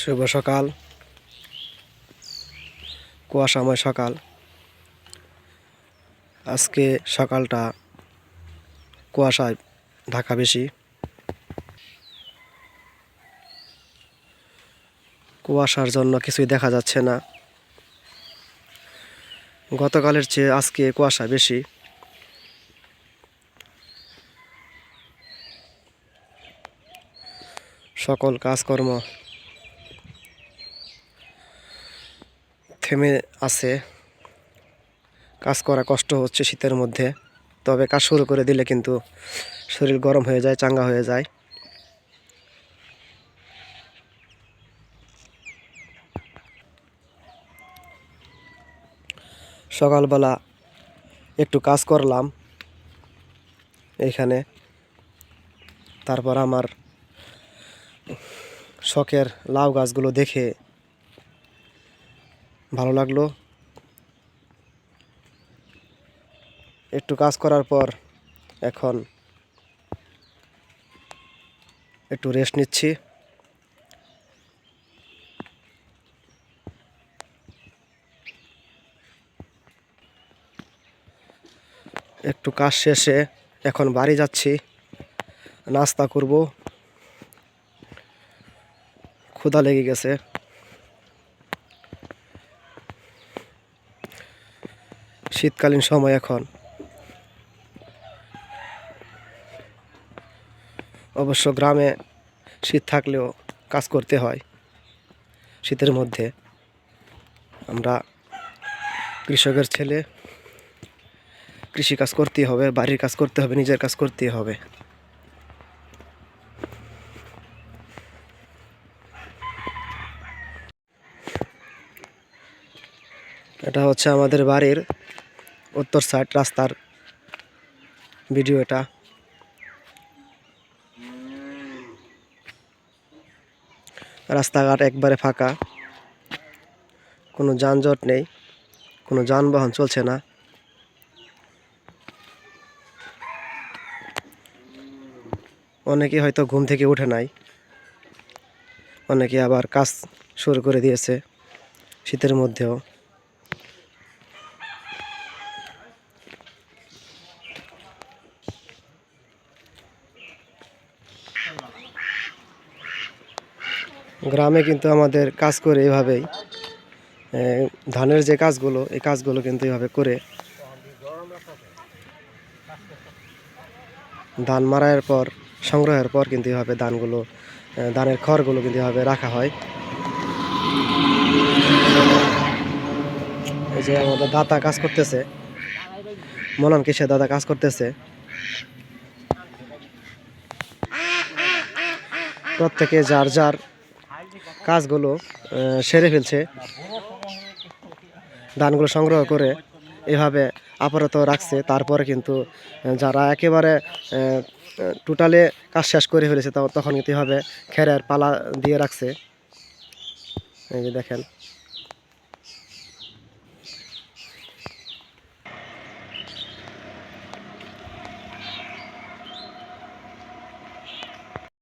শুভ সকাল। কুয়াশাময় সকাল। আজকে সকালটা কুয়াশায় ঢাকা বেশি। কুয়াশার জন্য কিছুই দেখা যাচ্ছে না। গতকালের চেয়ে আজকে কুয়াশা বেশি। সকল কাজকর্ম থেমে আছে। কাজ করা কষ্ট হচ্ছে শীতের মধ্যে। তবে কাজ শুরু করে দিলে কিন্তু শরীর গরম হয়ে যায়, চাঙ্গা হয়ে যায়। সকালবেলা একটু কাজ করলাম এইখানে তারপর আমার শখের লাউ গাছগুলো দেখে ভালো লাগল। একটু কাজ করার পর এখন একটু রেস্ট নিচ্ছি। একটু কাজ শেষে এখন বাড়ি যাচ্ছি, নাস্তা করব। ক্ষুধা লেগে গেছে। শীতকালীন সময় এখন। অবশ্য গ্রামে শীত থাকলেও কাজ করতে হয় শীতের মধ্যে। আমরা কৃষকের ছেলে, কৃষি কাজ করতেই হবে, বাড়ির কাজ করতে হবে, নিজের কাজ করতেই হবে। এটা হচ্ছে আমাদের বাড়ির উত্তর সাইড রাস্তার ভিডিও এটা। রাস্তাঘাট একবারে ফাঁকা। কোনো যানজট নেই, কোনো যানবাহন চলছে না। অনেকে হয়তো ঘুম থেকে উঠে নাই, অনেকে আবার কাজ শুরু করে দিয়েছে শীতের মধ্যেও। গ্রামে কিন্তু আমাদের কাজ করে এভাবেই। ধানের যে কাজগুলো, এই কাজগুলো কিন্তু এভাবে করে। ধান মারার পর, সংগ্রহের পর কিন্তু এভাবে ধানগুলো ধানের খড়গুলো কিন্তু এভাবে রাখা হয়। এই যে আমাদের দাদা কাজ করতেছে। মনন কিসে দাদা কাজ করতেছে? প্রত্যেকে যার যার কাজগুলো সেরে ফেলছে। ধানগুলো সংগ্রহ করে এভাবে আপাতত রাখছে। তারপরে কিন্তু যারা একেবারে টোটালে কাজ শেষ করে ফেলেছে তখন কিন্তু এভাবে খেরের পালা দিয়ে রাখছে। এই যে দেখেন।